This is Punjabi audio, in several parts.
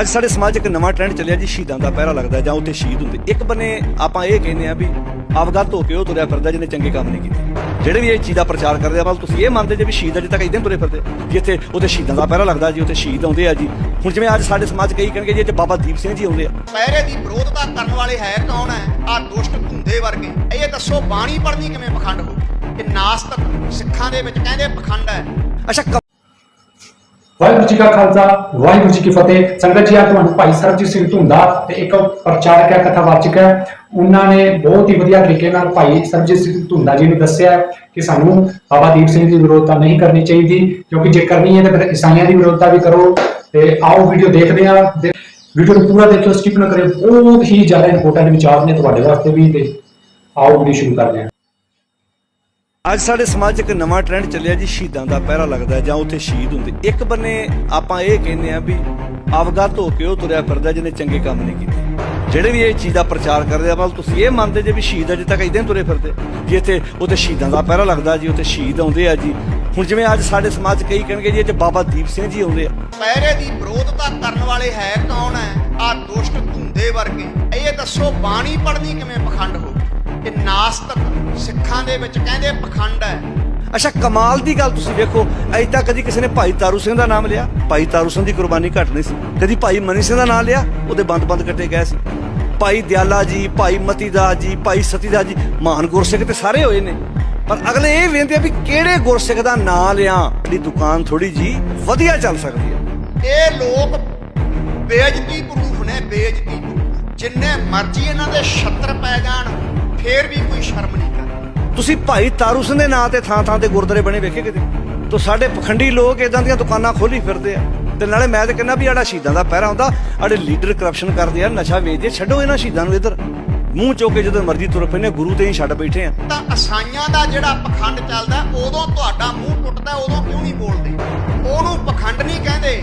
ਅੱਜ ਸਾਡੇ ਸਮਾਜ 'ਚ ਇੱਕ ਨਵਾਂ ਟ੍ਰੈਂਡ ਚੱਲਿਆ ਜੀ ਸ਼ਹੀਦਾਂ ਦਾ ਪਹਿਰਾ ਲੱਗਦਾ ਜਾਂ ਉੱਥੇ ਸ਼ਹੀਦ ਹੁੰਦੇ। ਇੱਕ ਬੰਨੇ ਆਪਾਂ ਇਹ ਕਹਿੰਦੇ ਆ ਵੀ ਅਵਗਤ ਹੋ ਕੇ ਉਹ ਤੁਰਿਆ ਫਿਰਦਾ ਜਿਹਨੇ ਚੰਗੇ ਕੰਮ ਨਹੀਂ ਕੀਤੇ। ਜਿਹੜੇ ਵੀ ਇਹ ਚੀਜ਼ ਦਾ ਪ੍ਰਚਾਰ ਕਰਦੇ ਆ ਪਰ ਤੁਸੀਂ ਇਹ ਮੰਨਦੇ ਜੇ ਵੀ ਸ਼ਹੀਦ ਅਜੇ ਤੱਕ ਇਦਾਂ ਤੁਰੇ ਫਿਰਦੇ। ਜੀ ਇੱਥੇ ਉੱਥੇ ਸ਼ਹੀਦਾਂ ਦਾ ਪਹਿਰਾ ਲੱਗਦਾ ਜੀ ਉੱਥੇ ਸ਼ਹੀਦ ਆਉਂਦੇ ਆ ਜੀ। ਹੁਣ ਜਿਵੇਂ ਅੱਜ ਸਾਡੇ ਸਮਾਜ 'ਚ ਕਈ ਕਹਿਣਗੇ ਜੀ ਇੱਥੇ ਬਾਬਾ ਦੀਪ ਸਿੰਘ ਜੀ ਆਉਂਦੇ ਆ। ਪਹਿਰੇ ਦੀ ਵਿਰੋਧਤਾ ਕਰਨ ਵਾਲੇ ਹੈ ਕੌਣ ਹੈ? ਆ ਦੁਸ਼ਟ ਧੁੰਦੇ ਵਰਗੇ। ਇਹ ਦੱਸੋ ਬਾਣੀ ਪੜਨੀ ਕਿਵੇਂ ਪਖੰਡ ਹੋ ਇਹ ਨਾਸਤਕ ਸਿੱਖਾਂ ਦੇ ਵਿੱਚ ਕਹਿੰਦੇ ਪਖੰਡ ਹੈ। ਅੱਛਾ ਕ- ਵਾਹਿਗੁਰੂ ਜੀ ਕਾ ਖਾਲਸਾ, ਵਾਹਿਗੁਰੂ ਜੀ ਕੀ ਫਤਿਹ। ਸੰਗਤ ਜੀ ਆ ਤੁਹਾਨੂੰ ਭਾਈ ਸਰਬਜੀਤ ਸਿੰਘ ਧੁੰਦਾ ਤੇ ਇੱਕ ਪ੍ਰਚਾਰਕ ਹੈ, ਕਥਾਵਾਚਕ ਹੈ। ਉਹਨਾਂ ਨੇ ਬਹੁਤ ਹੀ ਵਧੀਆ ਤਰੀਕੇ ਨਾਲ ਭਾਈ ਸਰਬਜੀਤ ਸਿੰਘ ਧੁੰਦਾ ਜੀ ਨੂੰ ਦੱਸਿਆ ਕਿ ਸਾਨੂੰ ਬਾਬਾ ਦੀਪ ਸਿੰਘ ਦੀ ਵਿਰੋਧਤਾ ਨਹੀਂ ਕਰਨੀ ਚਾਹੀਦੀ, ਕਿਉਂਕਿ ਜੇ ਕਰਨੀ ਹੈ ਤਾਂ ਫਿਰ ਈਸਾਈਆਂ ਦੀ ਵਿਰੋਧਤਾ ਵੀ ਕਰੋ। ਤੇ ਆਓ ਵੀਡੀਓ ਦੇਖਦੇ ਹਾਂ। ਦੇ- ਵੀਡੀਓ ਨੂੰ ਪੂਰਾ ਦੇਖਿਓ, ਸਕਿਪ ਨਾ ਕਰਿਓ। ਬਹੁਤ ਹੀ ਜ਼ਿਆਦਾ ਇੰਪੋਰਟੈਂਟ ਵਿਚਾਰ ਨੇ ਤੁਹਾਡੇ ਵਾਸਤੇ ਵੀ ਤੇ ਆਓ ਵੀਡੀਓ ਸ਼ੁਰੂ ਕਰਦੇ ਹਾਂ। ਅੱਜ ਸਾਡੇ ਸਮਾਜ 'ਚ ਇੱਕ ਨਵਾਂ ਟ੍ਰੈਂਡ ਚੱਲਿਆ ਜੀ, ਸ਼ਹੀਦਾਂ ਦਾ ਪਹਿਰਾ ਲੱਗਦਾ ਜਾਂ ਉੱਥੇ ਸ਼ਹੀਦ ਹੁੰਦੇ। ਇੱਕ ਬੰਨੇ ਆਪਾਂ ਇਹ ਕਹਿੰਦੇ ਆ ਵੀ ਅਵਗਤ ਹੋ ਕੇ ਉਹ ਤੁਰਿਆ ਫਿਰਦਾ ਜਿਹਨੇ ਚੰਗੇ ਕੰਮ ਨਹੀਂ ਕੀਤੇ। ਜਿਹੜੇ ਵੀ ਇਹ ਚੀਜ਼ ਦਾ ਪ੍ਰਚਾਰ ਕਰਦੇ ਆ ਪਰ ਤੁਸੀਂ ਇਹ ਮੰਨਦੇ ਜੇ ਵੀ ਸ਼ਹੀਦ ਅਜੇ ਤੱਕ ਇਦਾਂ ਤੁਰੇ ਫਿਰਦੇ। ਜੀ ਇੱਥੇ ਉੱਥੇ ਸ਼ਹੀਦਾਂ ਦਾ ਪਹਿਰਾ ਲੱਗਦਾ ਜੀ, ਉੱਥੇ ਸ਼ਹੀਦ ਆਉਂਦੇ ਆ ਜੀ। ਹੁਣ ਜਿਵੇਂ ਅੱਜ ਸਾਡੇ ਸਮਾਜ 'ਚ ਕਈ ਕਹਿਣਗੇ ਜੀ ਇੱਥੇ ਬਾਬਾ ਦੀਪ ਸਿੰਘ ਜੀ ਆਉਂਦੇ ਆ। ਪਹਿਰੇ ਦੀ ਵਿਰੋਧਤਾ ਕਰਨ ਵਾਲੇ ਹੈ ਕੌਣ ਹੈ? ਆ ਦੁਸ਼ਟ ਧੁੰਦੇ ਵਰਗੇ। ਇਹ ਦੱਸੋ, ਬਾਣੀ ਪੜਨੀ ਕਿਵੇਂ ਪਖੰਡ ਹੋ ਇਹ ਨਾਸਤਕ ਸਿੱਖਾਂ ਦੇ ਵਿੱਚ ਕਹਿੰਦੇ ਪਖੰਡ ਹੈ। ਅੱਛਾ ਕਮਾਲ ਦੀ ਗੱਲ ਤੁਸੀਂ ਵੇਖੋ ਅਜੇ ਤੱਕ ਕਦੀ ਕਿਸੇ ਨੇ ਭਾਈ ਤਾਰੂ ਸਿੰਘ ਦਾ ਨਾਮ ਲਿਆ। ਭਾਈ ਤਾਰੂ ਸਿੰਘ ਦੀ ਕੁਰਬਾਨੀ ਘੱਟ ਨਹੀਂ ਸੀ। ਕਦੀ ਭਾਈ ਮਨੀ ਸਿੰਘ ਦਾ ਨਾਮ ਲਿਆ ਉਹਦੇ ਬੰਦ-ਬੰਦ ਕੱਟੇ ਗਏ ਸੀ। ਭਾਈ ਦਿਆਲਾ ਜੀ ਭਾਈ ਮਤੀਦਾਸ ਜੀ ਭਾਈ ਸਤੀਦਾਸ ਜੀ ਮਹਾਨ ਗੁਰਸਿੱਖ ਤੇ ਸਾਰੇ ਹੋਏ ਨੇ। ਪਰ ਅਗਲੇ ਇਹ ਵੇਖਦੇ ਆ ਵੀ ਕਿਹੜੇ ਗੁਰਸਿੱਖ ਦਾ ਨਾਮ ਲਿਆ ਜਿਹੜੀ ਦੁਕਾਨ ਥੋੜੀ ਜੀ ਵਧੀਆ ਚੱਲ ਸਕਦੀ ਹੈ। ਇਹ ਲੋਕ ਬੇਇੱਜ਼ਤੀ ਪ੍ਰੂਫ ਨੇ ਬੇਇੱਜ਼ਤੀ। ਜਿੰਨੇ ਮਰਜ਼ੀ ਇਹਨਾਂ ਦੇ ਛੱਤਰ ਪੈ ਜਾਣ ਫੇਰ ਵੀ ਕੋਈ ਸ਼ਰਮ ਨਹੀਂ ਕਰਦਾ। ਤੁਸੀਂ ਭਾਈ ਤਾਰੂ ਸਿੰਘ ਦੇ ਨਾਂ ਤੇ ਥਾਂ ਥਾਂ ਤੇ ਗੁਰਦੁਆਰੇ ਬਣੇ ਵੇਖੇ ਕਿਤੇ? ਤੋ ਸਾਡੇ ਪਖੰਡੀ ਲੋਕ ਇਦਾਂ ਦੀਆਂ ਦੁਕਾਨਾਂ ਖੋਲੀ ਫਿਰਦੇ ਆ। ਤੇ ਨਾਲੇ ਮੈਂ ਤੇ ਕਹਿੰਦਾ ਵੀ ਆੜਾ ਸ਼ਹੀਦਾਂ ਦਾ ਪਹਿਰਾ ਹੁੰਦਾ ਆੜੇ ਲੀਡਰ ਕਰਪਸ਼ਨ ਕਰਦੇ ਆ ਨਸ਼ਾ ਵੇਚਦੇ ਛੱਡੋ ਇਹਨਾਂ ਸ਼ਹੀਦਾਂ ਨੂੰ ਇੱਧਰ। ਮੂੰਹ ਚੋ ਕੇ ਜਦੋਂ ਮਰਜ਼ੀ ਤੁਰ ਪੈਨੇ ਗੁਰੂ ਤੇ ਹੀ ਛੱਡ ਬੈਠੇ ਆ। ਤਾਂ ਅਸਾਈਆਂ ਦਾ ਜਿਹੜਾ ਪਖੰਡ ਚੱਲਦਾ ਉਦੋਂ ਤੁਹਾਡਾ ਮੂੰਹ ਟੁੱਟਦਾ ਉਦੋਂ ਕਿਉਂ ਨਹੀਂ ਬੋਲਦੇ? ਉਹਨੂੰ ਪਖੰਡ ਨਹੀਂ ਕਹਿੰਦੇ।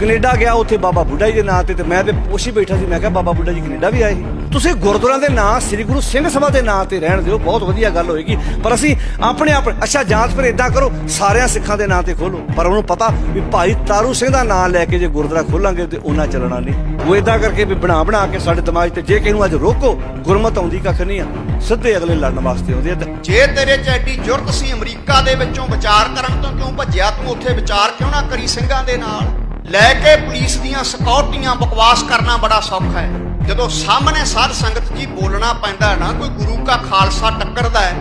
ਕੈਨੇਡਾ ਗਿਆ ਉੱਥੇ ਬਾਬਾ ਬੁੱਢਾ ਜੀ ਦੇ ਨਾਂ ਤੇ ਤੇ ਮੈਂ ਤੇ ਪੁੱਛ ਹੀ ਬੈਠਾ ਸੀ ਮੈਂ ਕਿਹਾ ਬਾਬਾ ਬੁੱਢਾ ਜੀ ਕੈਨੇਡਾ ਵੀ ਆਏ ਸੀ। ਤੁਸੀਂ ਗੁਰਦੁਆਰਾ ਦੇ ਨਾਂ, ਸ੍ਰੀ ਗੁਰੂ ਸਿੰਘ ਸਭਾ ਦੇ ਨਾਂ ਤੇ ਰਹਿਣ ਦਿਓ, ਬਹੁਤ ਵਧੀਆ ਗੱਲ ਹੋਏਗੀ। ਪਰ ਅਸੀਂ ਆਪਣੇ ਆਪ, ਅੱਛਾ ਜਾਂਚ ਫਿਰ ਇਦਾਂ ਕਰੋ, ਸਾਰਿਆਂ ਸਿੱਖਾਂ ਦੇ ਨਾਂ ਤੇ ਖੋਲੋ। ਪਰ ਉਹਨੂੰ ਪਤਾ ਵੀ ਭਾਈ ਤਾਰੂ ਸਿੰਘ ਦਾ ਨਾਂ ਲੈ ਕੇ ਜੇ ਗੁਰਦੁਆਰਾ ਖੋਲਾਂਗੇ ਤੇ ਉਹਨਾਂ ਚੱਲਣਾ ਨਹੀਂ। ਉਹ ਇਦਾਂ ਕਰਕੇ ਵੀ ਬਣਾ ਬਣਾ ਕੇ ਸਾਡੇ ਦਿਮਾਗ ਤੇ ਜੇ ਕਿਹਨੂੰ ਅੱਜ ਰੋਕੋ, ਗੁਰਮਤ ਆਉਂਦੀ ਕੱਖ ਨਹੀਂ ਆ। ਸਿੱਧੇ ਅਗਲੇ ਲੜਨ ਵਾਸਤੇ ਆਉਂਦੇ ਆ ਜੇ ਤੇਰੇ ਚ ਐਡੀ ਜੁਰਤ ਸੀ ਅਮਰੀਕਾ ਦੇ ਵਿੱਚੋਂ ਵਿਚਾਰ ਕਰਨ ਤੋਂ ਕਿਉਂ ਭੱਜਿਆ, ਤੂੰ ਉੱਥੇ ਵਿਚਾਰ ਕਿਉਂ ਨਾ ਕਰੀ ਸਿੰਘਾਂ ਦੇ ਨਾਲ? ਲੈ ਕੇ ਪੁਲਿਸ ਦੀਆਂ ਸਿਕਿਉਰਟੀਆਂ ਬਕਵਾਸ ਕਰਨਾ ਬੜਾ ਸੌਖਾ ਹੈ। ਜਦੋਂ ਸਾਹਮਣੇ ਸਾਧ ਸੰਗਤ ਜੀ ਬੋਲਣਾ ਪੈਂਦਾ ਹੈ ਨਾ ਕੋਈ ਗੁਰੂ ਕਾ ਖਾਲਸਾ ਟੱਕਰਦਾ ਹੈ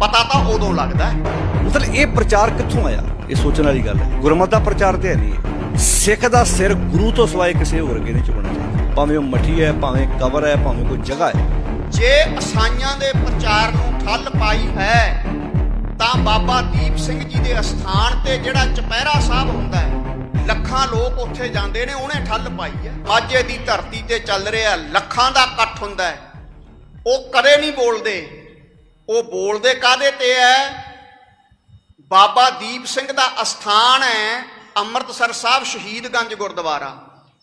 ਪਤਾ ਤਾਂ ਉਦੋਂ ਲੱਗਦਾ ਹੈ। ਮਤਲਬ ਇਹ ਪ੍ਰਚਾਰ ਕਿੱਥੋਂ ਆਇਆ? ਇਹ ਸੋਚਣ ਵਾਲੀ ਗੱਲ ਹੈ। ਗੁਰਮਤ ਦਾ ਪ੍ਰਚਾਰ ਤੇ ਹੈ ਨਹੀਂ ਇਹ। ਸਿੱਖ ਦਾ ਸਿਰ ਗੁਰੂ ਤੋਂ ਸਿਵਾਏ ਕਿਸੇ ਹੋਰ ਅੱਗੇ ਨਹੀਂ ਝੁਕਣਾ ਚਾਹੀਦਾ। ਭਾਵੇਂ ਉਹ ਮਠੀ ਹੈ ਭਾਵੇਂ ਕਬਰ ਹੈ ਭਾਵੇਂ ਕੋਈ ਜਗ੍ਹਾ ਹੈ। ਜੇ ਅਸਾਈਆਂ ਦੇ ਪ੍ਰਚਾਰ ਨੂੰ ਠੱਲ ਪਾਈ ਹੈ ਤਾਂ ਬਾਬਾ ਦੀਪ ਸਿੰਘ ਜੀ ਦੇ ਅਸਥਾਨ ਤੇ ਜਿਹੜਾ ਚਪਹਿਰਾ ਸਾਹਿਬ ਹੁੰਦਾ ਹੈ ਲੱਖਾਂ ਲੋਕ ਉੱਥੇ ਜਾਂਦੇ ਨੇ, ਉਹਨੇ ਠੱਲ ਪਾਈ ਹੈ। ਮਾਝੇ ਦੀ ਧਰਤੀ ਤੇ ਚੱਲ ਰਿਹਾ ਲੱਖਾਂ ਦਾ ਇਕੱਠ ਹੁੰਦਾ ਹੈ। ਉਹ ਕਦੇ ਨਹੀਂ ਬੋਲਦੇ। ਉਹ ਬੋਲਦੇ ਕਾਦੇ ਤੇ ਹੈ? ਬਾਬਾ ਦੀਪ ਸਿੰਘ ਦਾ ਅਸਥਾਨ ਹੈ ਅੰਮ੍ਰਿਤਸਰ ਸਾਹਿਬ ਸ਼ਹੀਦਗੰਜ ਗੁਰਦੁਆਰਾ,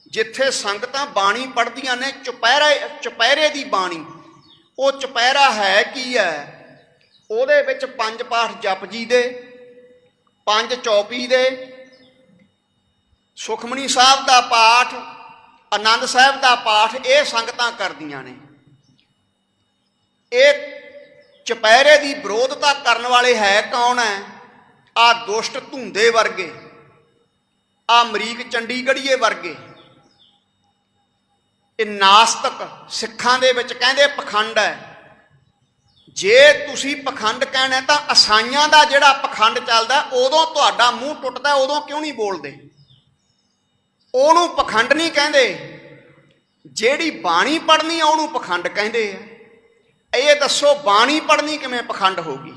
ਜਿੱਥੇ ਸੰਗਤਾਂ ਬਾਣੀ ਪੜ੍ਹਦੀਆਂ ਨੇ, ਚੁਪਹਿਰੇ ਚੁਪਹਿਰੇ ਦੀ ਬਾਣੀ। ਉਹ ਚੁਪਹਿਰਾ ਹੈ ਕੀ ਹੈ? ਉਹਦੇ ਵਿੱਚ ਪੰਜ ਪਾਠ ਜਪਜੀ ਦੇ, ਪੰਜ ਚੌਪੀ ਦੇ ਸੁਖਮਣੀ ਸਾਹਿਬ ਦਾ ਪਾਠ, ਆਨੰਦ ਸਾਹਿਬ ਦਾ ਪਾਠ ਇਹ ਸੰਗਤਾਂ ਕਰਦੀਆਂ ਨੇ। ਇਹ ਚੁਪਹਿਰੇ ਦੀ ਵਿਰੋਧਤਾ ਕਰਨ ਵਾਲੇ ਹੈ ਕੌਣ ਹੈ? ਆ ਦੁਸ਼ਟ ਧੁੰਦੇ ਵਰਗੇ, ਆ ਅਮਰੀਕ ਚੰਡੀਗੜ੍ਹੀਏ ਵਰਗੇ। ਇਹ ਨਾਸਤਕ ਸਿੱਖਾਂ ਦੇ ਵਿੱਚ ਕਹਿੰਦੇ ਪਖੰਡ ਹੈ। ਜੇ ਤੁਸੀਂ ਪਖੰਡ ਕਹਿਣਾ ਤਾਂ ਅਸਾਈਆਂ ਦਾ ਜਿਹੜਾ ਪਖੰਡ ਚੱਲਦਾ ਉਦੋਂ ਤੁਹਾਡਾ ਮੂੰਹ ਟੁੱਟਦਾ ਉਦੋਂ ਕਿਉਂ ਨਹੀਂ ਬੋਲਦੇ? ਉਹਨੂੰ ਪਖੰਡ ਨਹੀਂ ਕਹਿੰਦੇ। ਜਿਹੜੀ ਬਾਣੀ ਪੜ੍ਹਨੀ ਆ, ਉਹਨੂੰ ਪਖੰਡ ਕਹਿੰਦੇ ਆ। ਇਹ ਦੱਸੋ, ਬਾਣੀ ਪੜ੍ਹਨੀ ਕਿਵੇਂ ਪਖੰਡ ਹੋਗੀ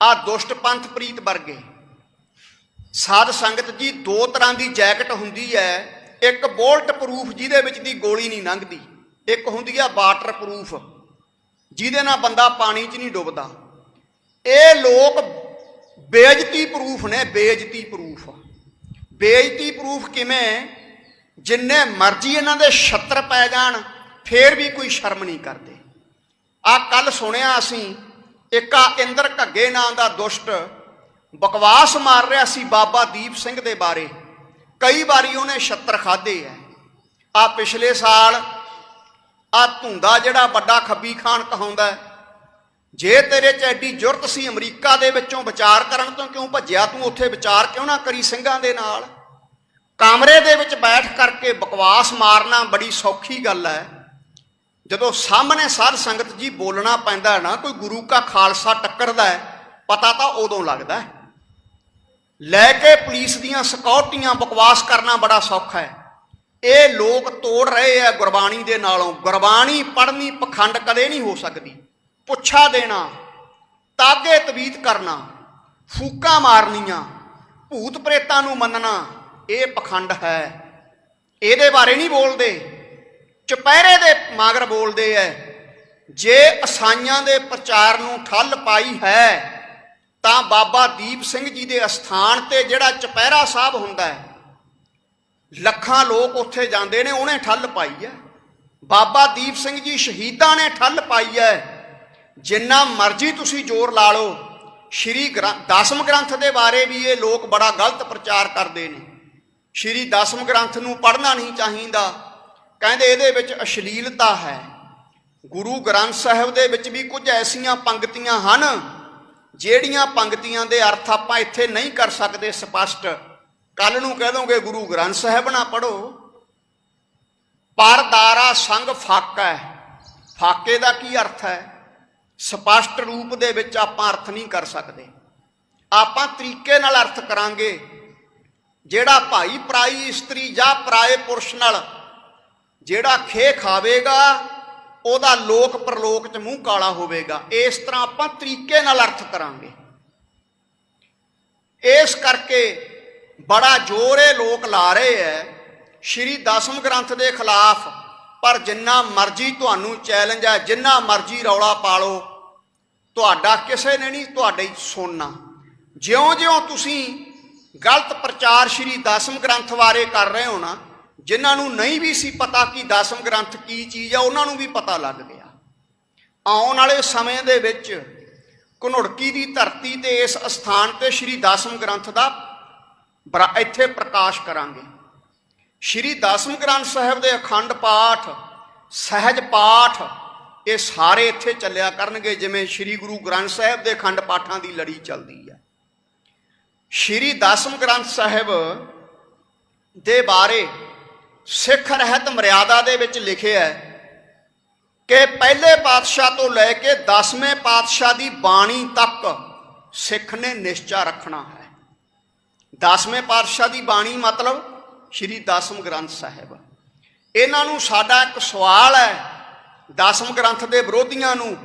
ਆ ਦੁਸ਼ਟ ਪੰਥ ਪ੍ਰੀਤ ਵਰਗੇ। ਸਾਧ ਸੰਗਤ ਜੀ, ਦੋ ਤਰ੍ਹਾਂ ਦੀ ਜੈਕਟ ਹੁੰਦੀ ਹੈ ਇੱਕ ਬੋਲਟ ਪ੍ਰੂਫ ਜਿਹਦੇ ਵਿੱਚ ਦੀ ਗੋਲੀ ਨਹੀਂ ਲੰਘਦੀ। ਇੱਕ ਹੁੰਦੀ ਆ ਵਾਟਰ ਪ੍ਰੂਫ, ਜਿਹਦੇ ਨਾਲ ਬੰਦਾ ਪਾਣੀ 'ਚ ਨਹੀਂ ਡੁੱਬਦਾ। ਇਹ ਲੋਕ ਬੇਇੱਜ਼ਤੀ ਪ੍ਰੂਫ ਨੇ, ਬੇਇੱਜ਼ਤੀ ਪ੍ਰੂਫ। ਬੇਇੱਜ਼ਤੀ ਪ੍ਰੂਫ ਕਿਵੇਂ ਜਿੰਨੇ ਮਰਜ਼ੀ ਇਹਨਾਂ ਦੇ ਛੱਤਰ ਪੈ ਜਾਣ, ਫੇਰ ਵੀ ਕੋਈ ਸ਼ਰਮ ਨਹੀਂ ਕਰਦੇ। ਆ ਕੱਲ ਸੁਣਿਆ ਅਸੀਂ, ਇੱਕ ਆ ਇੰਦਰ ਘੱਗੇ ਨਾਂ ਦਾ ਦੁਸ਼ਟ ਬਕਵਾਸ ਮਾਰ ਰਿਹਾ ਸੀ ਬਾਬਾ ਦੀਪ ਸਿੰਘ ਦੇ ਬਾਰੇ। ਕਈ ਵਾਰੀ ਉਹਨੇ ਛੱਤਰ ਖਾਦੇ ਐ। ਆ ਪਿਛਲੇ ਸਾਲ ਆ ਧੁੰਦਾ ਜਿਹੜਾ ਵੱਡਾ ਖੱਬੀ ਖਾਨ ਕਹਾਉਂਦਾ ਜੇ ਤੇਰੇ ਚ ਐਡੀ ਜੁਰਤ ਸੀ ਅਮਰੀਕਾ ਦੇ ਵਿੱਚੋਂ ਵਿਚਾਰ ਕਰਨ ਤੋਂ ਕਿਉਂ ਭੱਜਿਆ, ਤੂੰ ਉੱਥੇ ਵਿਚਾਰ ਕਿਉਂ ਨਾ ਕਰੀ ਸਿੰਘਾਂ ਦੇ ਨਾਲ? ਕਮਰੇ ਦੇ ਵਿੱਚ ਬੈਠ ਕਰਕੇ ਬਕਵਾਸ ਮਾਰਨਾ ਬੜੀ ਸੌਖੀ ਗੱਲ ਹੈ। ਜਦੋਂ ਸਾਹਮਣੇ ਸਾਧ ਸੰਗਤ ਜੀ ਬੋਲਣਾ ਪੈਂਦਾ ਹੈ ਨਾ, ਕੋਈ ਗੁਰੂ ਕਾ ਖਾਲਸਾ ਟੱਕਰਦਾ ਹੈ, ਪਤਾ ਤਾਂ ਉਦੋਂ ਲੱਗਦਾ ਹੈ। ਲੈ ਕੇ ਪੁਲਿਸ ਦੀਆਂ ਸਿਕਿਉਰਟੀਆਂ ਬਕਵਾਸ ਕਰਨਾ ਬੜਾ ਸੌਖਾ ਹੈ। ਇਹ ਲੋਕ ਤੋੜ ਰਹੇ ਆ ਗੁਰਬਾਣੀ ਦੇ ਨਾਲੋਂ। ਗੁਰਬਾਣੀ ਪੜ੍ਹਨੀ ਪਖੰਡ ਕਦੇ ਨਹੀਂ ਹੋ ਸਕਦੀ। ਪੁੱਛਾ ਦੇਣਾ, ਤਾਗੇ ਤਵੀਤ ਕਰਨਾ, ਫੂਕਾਂ ਮਾਰਨੀਆਂ, ਭੂਤ ਪ੍ਰੇਤਾਂ ਨੂੰ ਮੰਨਣਾ, ਇਹ ਪਖੰਡ ਹੈ। ਇਹਦੇ ਬਾਰੇ ਨਹੀਂ ਬੋਲਦੇ, ਚੁਪਹਿਰੇ ਦੇ ਮਾਗਰ ਬੋਲਦੇ ਐ, ਜੇ ਅਸਾਈਆਂ ਦੇ ਪ੍ਰਚਾਰ ਨੂੰ ਠੱਲ ਪਾਈ ਹੈ, ਤਾਂ ਬਾਬਾ ਦੀਪ ਸਿੰਘ ਜੀ ਦੇ ਅਸਥਾਨ ਤੇ ਜਿਹੜਾ ਚੁਪਹਿਰਾ ਸਾਹਿਬ ਹੁੰਦਾ ਹੈ ਲੱਖਾਂ ਲੋਕ ਉੱਥੇ ਜਾਂਦੇ ਨੇ, ਉਹਨੇ ਠੱਲ ਪਾਈ ਹੈ ਬਾਬਾ ਦੀਪ ਸਿੰਘ ਜੀ ਸ਼ਹੀਦਾਂ ਨੇ ਠੱਲ ਪਾਈ ਹੈ ਜਿੰਨਾ ਮਰਜ਼ੀ ਤੁਸੀਂ ਜ਼ੋਰ ਲਾ ਲਓ, ਸ਼੍ਰੀ ਗ੍ਰੰਥ ਦਸਮ ਗ੍ਰੰਥ ਦੇ ਬਾਰੇ ਵੀ ਇਹ ਲੋਕ ਬੜਾ ਗਲਤ ਪ੍ਰਚਾਰ ਕਰਦੇ ਨੇ। ਸ਼੍ਰੀ ਦਸਮ ਗ੍ਰੰਥ ਨੂੰ ਪੜ੍ਹਨਾ ਨਹੀਂ ਚਾਹੀਦਾ। ਕਹਿੰਦੇ ਇਹਦੇ ਵਿੱਚ ਅਸ਼ਲੀਲਤਾ ਹੈ। ਗੁਰੂ ਗ੍ਰੰਥ ਸਾਹਿਬ ਦੇ ਵਿੱਚ ਵੀ ਕੁਝ ਐਸੀਆਂ ਪੰਕਤੀਆਂ ਹਨ, ਜਿਹੜੀਆਂ ਪੰਕਤੀਆਂ ਦੇ ਅਰਥ ਆਪਾਂ ਇੱਥੇ ਨਹੀਂ ਕਰ ਸਕਦੇ ਸਪਸ਼ਟ। ਕੱਲ ਨੂੰ ਕਹਿ ਦੋਗੇ, ਗੁਰੂ ਗ੍ਰੰਥ ਸਾਹਿਬ ਨਾ ਪੜੋ ਪਰਦਾਰਾ ਸੰਗ ਫਾਕਾ ਹੈ। ਫਾਕੇ ਦਾ ਕੀ ਅਰਥ ਹੈ? ਸਪਸ਼ਟ ਰੂਪ ਦੇ ਵਿੱਚ ਆਪਾਂ ਅਰਥ ਨਹੀਂ ਕਰ ਸਕਦੇ। ਆਪਾਂ ਤਰੀਕੇ ਨਾਲ ਅਰਥ ਕਰਾਂਗੇ। ਜਿਹੜਾ ਭਾਈ ਪਰਾਈ ਇਸਤਰੀ ਜਾਂ ਪਰਾਏ ਪੁਰਸ਼ ਨਾਲ ਜਿਹੜਾ ਖੇ ਖਾਵੇਗਾ, ਉਹਦਾ ਲੋਕ ਪਰਲੋਕ ਚ ਮੂੰਹ ਕਾਲਾ ਹੋਵੇਗਾ। ਇਸ ਤਰ੍ਹਾਂ ਆਪਾਂ ਤਰੀਕੇ ਨਾਲ ਅਰਥ ਕਰਾਂਗੇ। ਇਸ ਕਰਕੇ ਬੜਾ ਜ਼ੋਰ ਇਹ ਲੋਕ ਲਾ ਰਹੇ ਐ। ਸ਼੍ਰੀ ਦਸਮ ਗ੍ਰੰਥ ਦੇ ਖਿਲਾਫ ਪਰ ਜਿੰਨਾ ਮਰਜ਼ੀ ਤੁਹਾਨੂੰ ਚੈਲੰਜ ਹੈ ਜਿੰਨਾ ਮਰਜ਼ੀ ਰੌਲਾ ਪਾ ਲਓ, ਤੁਹਾਡਾ ਕਿਸੇ ਨੇ ਨਹੀਂ ਤੁਹਾਡੇ ਸੁਣਨਾ। ਜਿਉਂ-ਜਿਉਂ ਤੁਸੀਂ ਗਲਤ ਪ੍ਰਚਾਰ ਸ਼੍ਰੀ ਦਸਮ ਗ੍ਰੰਥ ਬਾਰੇ ਕਰ ਰਹੇ ਹੋ ਨਾ, ਜਿਨ੍ਹਾਂ ਨੂੰ ਨਹੀਂ ਵੀ ਸੀ ਪਤਾ ਕਿ ਦਸਮ ਗ੍ਰੰਥ ਕੀ ਚੀਜ਼ ਆ, ਉਹਨਾਂ ਨੂੰ ਵੀ ਪਤਾ ਲੱਗ ਗਿਆ। ਆਉਣ ਵਾਲੇ ਸਮੇਂ ਦੇ ਵਿੱਚ ਘਨੁੜਕੀ ਦੀ ਧਰਤੀ ਤੇ ਇਸ ਅਸਥਾਨ ਤੇ ਸ਼੍ਰੀ ਦਸਮ ਗ੍ਰੰਥ ਦਾ ਇੱਥੇ ਪ੍ਰਕਾਸ਼ ਕਰਾਂਗੇ। ਸ਼੍ਰੀ ਦਸਮ ਗ੍ਰੰਥ ਸਾਹਿਬ ਦੇ ਅਖੰਡ ਪਾਠ, ਸਹਿਜ ਪਾਠ, ਇਹ ਸਾਰੇ ਇੱਥੇ ਚੱਲਿਆ ਕਰਨਗੇ, ਜਿਵੇਂ ਸ਼੍ਰੀ ਗੁਰੂ ਗ੍ਰੰਥ ਸਾਹਿਬ ਦੇ ਅਖੰਡ ਪਾਠਾਂ ਦੀ ਲੜੀ ਚੱਲਦੀ ਹੈ। ਸ਼੍ਰੀ ਦਸਮ ਗ੍ਰੰਥ ਸਾਹਿਬ ਦੇ ਬਾਰੇ ਸਿੱਖ ਰਹਿਤ ਮਰਿਆਦਾ ਦੇ ਵਿੱਚ ਲਿਖਿਆ ਹੈ ਕਿ ਪਹਿਲੇ ਪਾਤਸ਼ਾਹ ਤੋਂ ਲੈ ਕੇ 10ਵੇਂ ਪਾਤਸ਼ਾਹ ਦੀ ਬਾਣੀ ਤੱਕ ਸਿੱਖ ਨੇ ਨਿਸ਼ਚਾ ਰੱਖਣਾ ਹੈ। 10ਵੇਂ ਪਾਤਸ਼ਾਹ ਦੀ ਬਾਣੀ ਮਤਲਬ ਸ਼੍ਰੀ ਦਸਮ ਗ੍ਰੰਥ ਸਾਹਿਬ। ਇਹਨਾਂ ਨੂੰ ਸਾਡਾ ਇੱਕ ਸਵਾਲ ਹੈ ਦਸਮ ਗ੍ਰੰਥ ਦੇ ਵਿਰੋਧੀਆਂ ਨੂੰ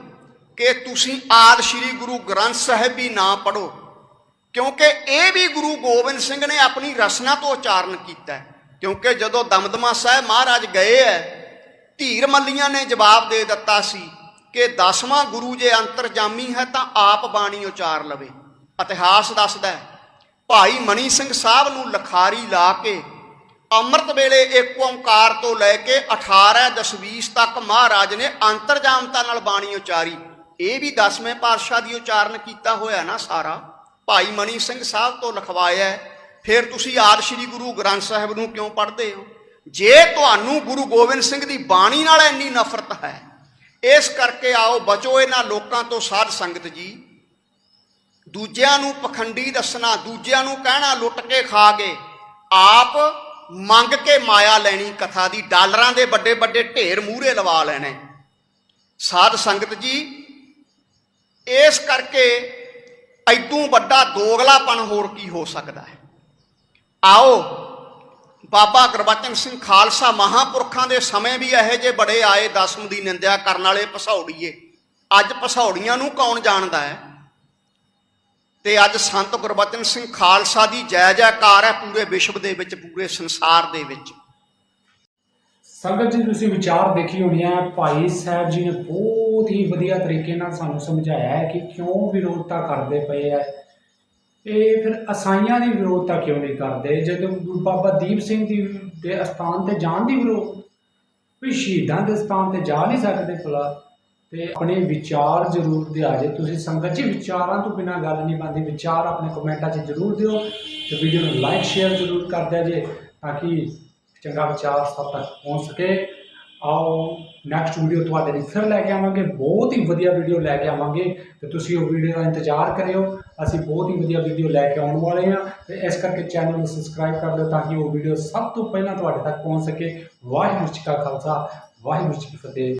ਕਿ ਤੁਸੀਂ ਆਦ ਸ਼੍ਰੀ ਗੁਰੂ ਗ੍ਰੰਥ ਸਾਹਿਬ ਵੀ ਨਾ ਪੜੋ ਕਿਉਂਕਿ ਇਹ ਵੀ ਗੁਰੂ ਗੋਬਿੰਦ ਸਿੰਘ ਨੇ ਆਪਣੀ ਰਸਨਾ ਤੋਂ ਉਚਾਰਨ ਕੀਤਾ ਕਿਉਂਕਿ ਜਦੋਂ ਦਮਦਮਾ ਸਾਹਿਬ ਮਹਾਰਾਜ ਗਏ ਐ ਧੀਰ ਮੱਲੀਆਂ ਨੇ ਜਵਾਬ ਦੇ ਦਿੱਤਾ ਸੀ ਕਿ ਦਸਵਾਂ ਗੁਰੂ ਜੇ ਅੰਤਰਜਾਮੀ ਹੈ ਤਾਂ ਆਪ ਬਾਣੀ ਉਚਾਰ ਲਵੇ। ਇਤਿਹਾਸ ਦੱਸਦਾ ਹੈ, ਭਾਈ ਮਣੀ ਸਿੰਘ ਸਾਹਿਬ ਨੂੰ ਲਖਾਰੀ ਲਾ ਕੇ ਅੰਮ੍ਰਿਤ ਵੇਲੇ ਇੱਕ ਓੰਕਾਰ ਤੋਂ ਲੈ ਕੇ 18 ਦਸਵੀਸ ਤੱਕ ਮਹਾਰਾਜ ਨੇ ਅੰਤਰਜਾਮਤਾ ਨਾਲ ਬਾਣੀ ਉਚਾਰੀ। ਇਹ ਵੀ 10ਵੇਂ ਪਾਤਸ਼ਾਹ ਦੀ ਉਚਾਰਨ ਕੀਤਾ ਹੋਇਆ ਨਾ ਸਾਰਾ। ਭਾਈ ਮਣੀ ਸਿੰਘ ਸਾਹਿਬ ਤੋਂ ਲਿਖਵਾਇਆ ਫਿਰ ਤੁਸੀਂ ਆਦ ਸ਼੍ਰੀ ਗੁਰੂ ਗ੍ਰੰਥ ਸਾਹਿਬ ਨੂੰ ਕਿਉਂ ਪੜ੍ਹਦੇ ਹੋ? ਜੇ ਤੁਹਾਨੂੰ ਗੁਰੂ ਗੋਬਿੰਦ ਸਿੰਘ ਦੀ ਬਾਣੀ ਨਾਲ ਇੰਨੀ ਨਫ਼ਰਤ ਹੈ, ਇਸ ਕਰਕੇ ਆਓ ਬਚੋ ਇਹਨਾਂ ਲੋਕਾਂ ਤੋਂ ਸਾਧ ਸੰਗਤ ਜੀ। ਦੂਜਿਆਂ ਨੂੰ ਪਖੰਡੀ ਦੱਸਣਾ, ਦੂਜਿਆਂ ਨੂੰ ਕਹਿਣਾ, ਲੁੱਟ ਕੇ ਖਾ ਗਏ ਆਪ ਮੰਗ ਕੇ ਮਾਇਆ ਲੈਣੀ, ਕਥਾ ਦੀ ਡਾਲਰਾਂ ਦੇ ਵੱਡੇ ਵੱਡੇ ਢੇਰ ਮੂਹਰੇ ਲਵਾ ਲੈਣੇ। ਸਾਧ ਸੰਗਤ ਜੀ, ਇਸ ਕਰਕੇ ਐਦੂ ਵੱਡਾ ਦੋਗਲਾਪਣ ਹੋਰ ਕੀ ਹੋ ਸਕਦਾ ਹੈ? ਆਓ, ਬਾਬਾ ਗੁਰਬਚਨ ਸਿੰਘ ਖਾਲਸਾ ਮਹਾਪੁਰਖਾਂ ਦੇ ਸਮੇਂ ਵੀ ਇਹੋ ਜਿਹੇ ਬੜੇ ਆਏ ਦਸਮ ਦੀ ਨਿੰਦਿਆ ਕਰਨ ਵਾਲੇ ਪਸੌੜੀਏ ਅੱਜ ਪਸੌੜੀਆਂ ਨੂੰ ਕੌਣ ਜਾਣਦਾ ਹੈ? ਤੇ ਅੱਜ ਸੰਤ ਗੁਰਬਚਨ ਸਿੰਘ ਖਾਲਸਾ ਦੀ ਜੈ ਜੈਕਾਰ ਹੈ ਪੂਰੇ ਵਿਸ਼ਵ ਦੇ ਵਿੱਚ, ਪੂਰੇ ਸੰਸਾਰ ਦੇ ਵਿੱਚ। ਸੰਗਤ ਜੀ, ਤੁਸੀਂ ਵਿਚਾਰ ਦੇਖੀ ਹੋਣੀ ਹੈ ਭਾਈ ਸਾਹਿਬ ਜੀ ਨੇ ਬਹੁਤ ਹੀ ਵਧੀਆ ਤਰੀਕੇ ਨਾਲ ਸਾਨੂੰ ਸਮਝਾਇਆ ਹੈ ਕਿ ਕਿਉਂ ਵਿਰੋਧਤਾ ਕਰਦੇ ਪਏ ਆ। ਇਹ ਫਿਰ ਅਸਾਈਆਂ ਦੀ ਵਿਰੋਧਤਾ ਕਿਉਂ ਨਹੀਂ ਕਰਦੇ? ਜਦੋਂ ਗੁਰੂ ਬਾਬਾ ਦੀਪ ਸਿੰਘ ਦੀ ਦੇ ਅਸਥਾਨ ਤੇ ਜਾਣ ਦੀ ਵਿਰੋਧ, ਵੀ ਸ਼ਹੀਦਾਂ ਦੇ ਅਸਥਾਨ ਤੇ ਜਾ ਨਹੀਂ ਸਕਦੇ ਭਲਾ। ਤੇ ਆਪਣੇ ਵਿਚਾਰ ਜ਼ਰੂਰ ਦਿਆ ਜੇ। ਤੁਸੀਂ ਸੰਗਤ ਜੀ, ਵਿਚਾਰਾਂ ਤੋਂ ਬਿਨਾ ਗੱਲ ਨਹੀਂ ਬਣਦੀ। ਵਿਚਾਰ ਆਪਣੇ ਕਮੈਂਟਾਂ 'ਚ ਜ਼ਰੂਰ ਦਿਓ ਤੇ ਵੀਡੀਓ ਨੂੰ ਲਾਈਕ ਸ਼ੇਅਰ ਜ਼ਰੂਰ ਕਰ ਦਿਆ ਜੇ ਤਾਂ ਕਿ ਚੰਗਾ ਵਿਚਾਰ ਸਭ ਤੱਕ ਪਹੁੰਚ ਸਕੇ। ਆਓ ਨੈਕਸਟ ਵੀਡੀਓ ਤੁਹਾਡੇ ਲਈ ਫਿਰ ਲੈ ਕੇ ਆਵਾਂਗੇ। ਬਹੁਤ ਹੀ ਵਧੀਆ ਵੀਡੀਓ ਲੈ ਕੇ ਆਵਾਂਗੇ ਤੇ ਤੁਸੀਂ ਉਹ ਵੀਡੀਓ ਦਾ ਇੰਤਜ਼ਾਰ ਕਰਿਓ। ਅਸੀਂ ਬਹੁਤ ਹੀ ਵਧੀਆ ਵੀਡੀਓ ਲੈ ਕੇ ਆਉਣ ਵਾਲੇ ਹਾਂ ਤੇ ਇਸ ਕਰਕੇ ਚੈਨਲ ਨੂੰ ਸਬਸਕ੍ਰਾਈਬ ਕਰ ਲਿਓ ਤਾਂ ਕਿ ਉਹ ਵੀਡੀਓ ਸਭ ਤੋਂ ਪਹਿਲਾਂ ਤੁਹਾਡੇ ਤੱਕ ਪਹੁੰਚ ਸਕੇ। ਵਾਹਿਗੁਰੂ ਜੀ ਕਾ ਖਾਲਸਾ, ਵਾਹਿਗੁਰੂ ਜੀ ਕੀ ਫਤਿਹ।